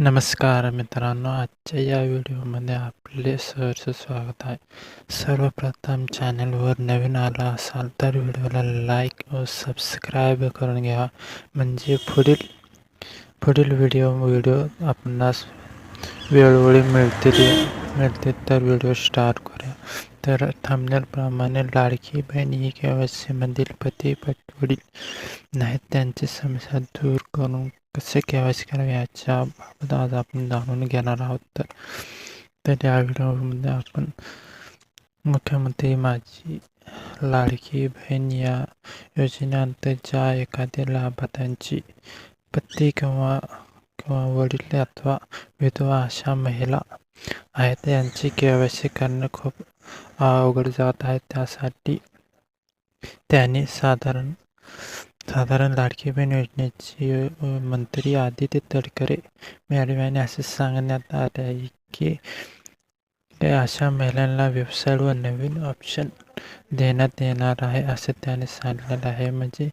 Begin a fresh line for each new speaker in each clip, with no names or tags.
नमस्कार मित्रांनो आजच्या या व्हिडिओमध्ये आपले सहर्ष स्वागत आहे. सर्वप्रथम चॅनलवर नवीन आला असाल तर व्हिडिओला लाईक व सबस्क्राईब करून घ्या. म्हणजे पुढील पुढील व्हिडिओ व्हिडिओ आपणास वेळोवेळी मिळतील मिळतील तर व्हिडिओ स्टार्ट करूया. तर थांबण्याप्रमाणे लाडकी बहीण ही केवायसीमधील पती पटवडील नाहीत त्यांची समस्या दूर करून कसे केवायसी करावे याच्या बाबत आज आपण जाणून घेणार आहोत. तर तर या व्हिडिओमध्ये आपण मुख्यमंत्री माझी लाडकी बहीण या योजनेअंतर्गतच्या एखाद्या लाभार्थ्यांची पत्नी किंवा किंवा वडील अथवा विधवा अशा महिला आहेत यांची केवायसी करणं खूप अवघड जात आहे. त्यासाठी त्यांनी साधारण साधारण लाडकी बहीण योजनेची मंत्री आदित्य तडकरे मॅडम यांनी असे सांगण्यात आले आहे की अशा महिलांना वेबसाईटवर नवीन ऑप्शन देण्यात येणार आहे असे त्याने सांगितलेलं आहे. म्हणजे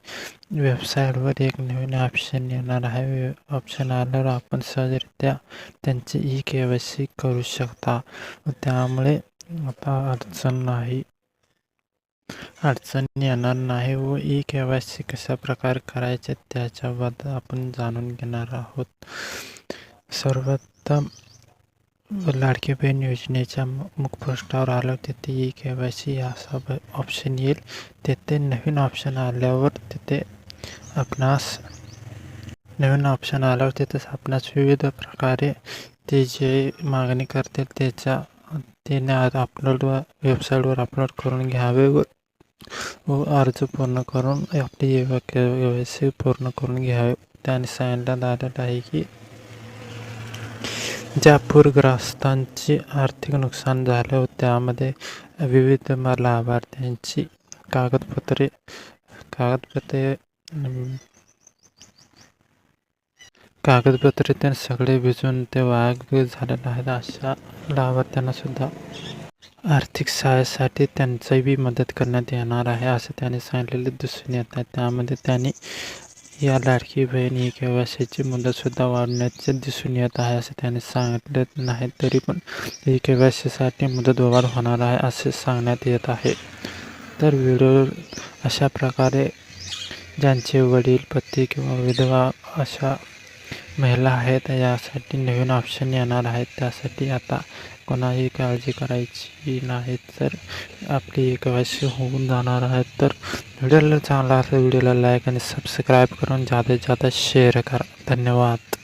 वेबसाईटवर एक नवीन ऑप्शन येणार आहे. ऑप्शन आल्यावर आपण सहजरित्या त्यांची ई के वाय सी करू शकता. त्यामुळे आता अडचण नाही. अडचण येणार नाही व ई के वाय सी कशा प्रकारे करायचे त्याच्याबद्दल आपण जाणून घेणार आहोत. सर्वोत्तम लाडकी बहीण योजनेच्या मुखपृष्ठावर आल्यावर तिथे ई के वाय सी असा ऑप्शन येईल. तिथे नवीन ऑप्शन आल्यावर तिथे आपणास नवीन ऑप्शन आल्यावर तिथेच आपणास विविध प्रकारे ते जे मागणी करतील त्याच्या त्याने अपलोड वेबसाईटवर अपलोड करून घ्यावे व व अर्ज पूर्ण करून आपली के पूर्ण करून घ्यावे. त्याने सांगण्यात आलेलं आहे की ज्या पूरग्रस्तांची आर्थिक नुकसान झालं व त्यामध्ये विविध लाभार्थ्यांची कागदपत्रे कागदपत्रे कागदपत्रे ते सगळे भिजून ते वाघ झालेले आहेत अशा लाभार्थ्यांना सुद्धा आर्थिक सहाय्यासाठी त्यांची बी मदत करण्यात येणार आहे असं त्याने सांगितलेले दिसून येत आहे. त्यामध्ये त्यांनी या लाडकी बहीण ही केवायसीची मुदतसुद्धा वाढण्याचे दिसून येत आहे असं त्याने सांगितले नाही तरी पण ही केवायसीसाठी मुदत वाढ होणार आहे असे सांगण्यात येत आहे. तर व्हिडिओ अशा प्रकारे ज्यांचे वडील पती किंवा विधवा अशा महिला आहेत यासाठी नवीन ऑप्शन येणार आहेत. त्यासाठी आता कोणाही काळजी करायची नाही तर आपली एक होऊन जाणार आहे. तर व्हिडिओला चांगला असेल व्हिडिओला लाईक आणि सबस्क्राईब करून जास्तीत जास्त शेअर करा. धन्यवाद.